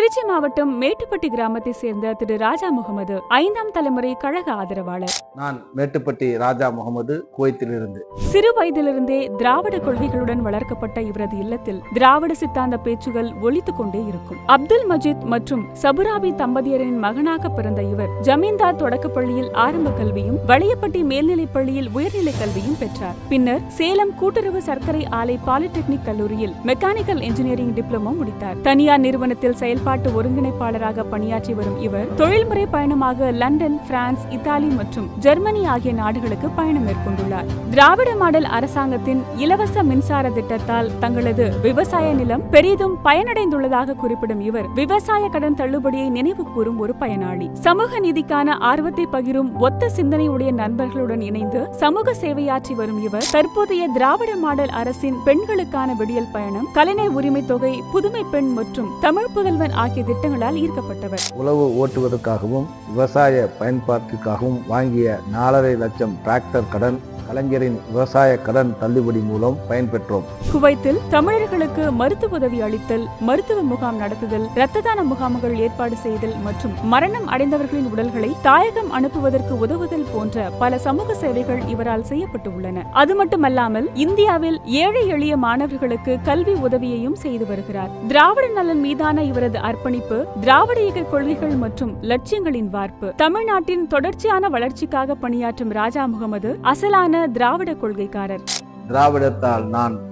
திருச்சி மாவட்டம் மேட்டுப்பட்டி கிராமத்தை சேர்ந்த திரு ராஜா முகமது ஐந்தாம் தலைமுறை கழக ஆதரவாளர். நான் மேட்டுப்பட்டி ராஜா முகமது குவைத்திலிருந்து. சிறு வயதிலிருந்தே திராவிட கொள்கைகளுடன் வளர்க்கப்பட்ட இவரது இல்லத்தில் திராவிட சித்தாந்த பேச்சுகள் ஒலித்துக் கொண்டே இருக்கும். அப்துல் மஜீத் மற்றும் சபுராபி தம்பதியரின் மகனாக பிறந்த இவர் ஜமீன்தார் தொடக்கப் பள்ளியில் ஆரம்ப கல்வியும் வளையப்பட்டி மேல்நிலைப் பள்ளியில் உயர்நிலைக் கல்வியும் பெற்றார். பின்னர் சேலம் கூட்டுறவு சர்க்கரை ஆலை பாலிடெக்னிக் கல்லூரியில் மெக்கானிக்கல் இன்ஜினியரிங் டிப்ளமோ முடித்தார். தனியார் நிறுவனத்தில் மேம்பாட்டு ஒருங்கிணைப்பாளராக பணியாற்றி வரும் இவர் தொழில்முறை பயணமாக லண்டன் பிரான்ஸ் இத்தாலி மற்றும் ஜெர்மனி ஆகிய நாடுகளுக்கு பயணம் மேற்கொண்டுள்ளார். திராவிட மாடல் அரசாங்கத்தின் இலவச மின்சார திட்டத்தால் தங்களது விவசாய நிலம் பெரிதும் பயனடைந்துள்ளதாக குறிப்பிடும் இவர் விவசாய கடன் தள்ளுபடியை நினைவு கூறும் ஒரு பயனாளி. சமூக நீதிக்கான ஆர்வத்தை பகிரும் ஒத்த சிந்தனையுடைய நண்பர்களுடன் இணைந்து சமூக சேவையாற்றி வரும் இவர் தற்போதைய திராவிட மாடல் அரசின் பெண்களுக்கான விடியல் பயணம் கலைஞர் உரிமை தொகை புதுமை பெண் மற்றும் தமிழ் புதல்வன் ஆகிய திட்டங்களால் ஈர்க்கப்பட்டவர். உழவு ஓட்டுவதற்காகவும் விவசாய பயன்பாட்டிற்காகவும் வாங்கிய நாலரை லட்சம் டிராக்டர் கடன் கலைஞரின் விவசாய கடன் தள்ளுபடி மூலம் பயன்பெற்றோம். குவைத்தில் தமிழர்களுக்கு மருத்துவ உதவி அளித்தல் மருத்துவ முகாம் நடத்துதல் இரத்த தான முகாம்கள் ஏற்பாடு செய்தல் மற்றும் மரணம் அடைந்தவர்களின் உடல்களை தாயகம் அனுப்புவதற்கு உதவுதல் போன்ற பல சமூக சேவைகள் இவரால் செய்யப்பட்டு உள்ளன அது மட்டுமல்லாமல் இந்தியாவில் ஏழை எளிய மாணவர்களுக்கு கல்வி உதவியையும் செய்து வருகிறார். திராவிட நலன் மீதான இவரது அர்ப்பணிப்பு திராவிட இயக்க கொள்கைகள் மற்றும் லட்சியங்களின் வார்ப்பு. தமிழ்நாட்டின் தொடர்ச்சியான வளர்ச்சிக்காக பணியாற்றும் ராஜா முகமது அசலான திராவிட கொள்கைக்காரர். திராவிடத்தால் நான்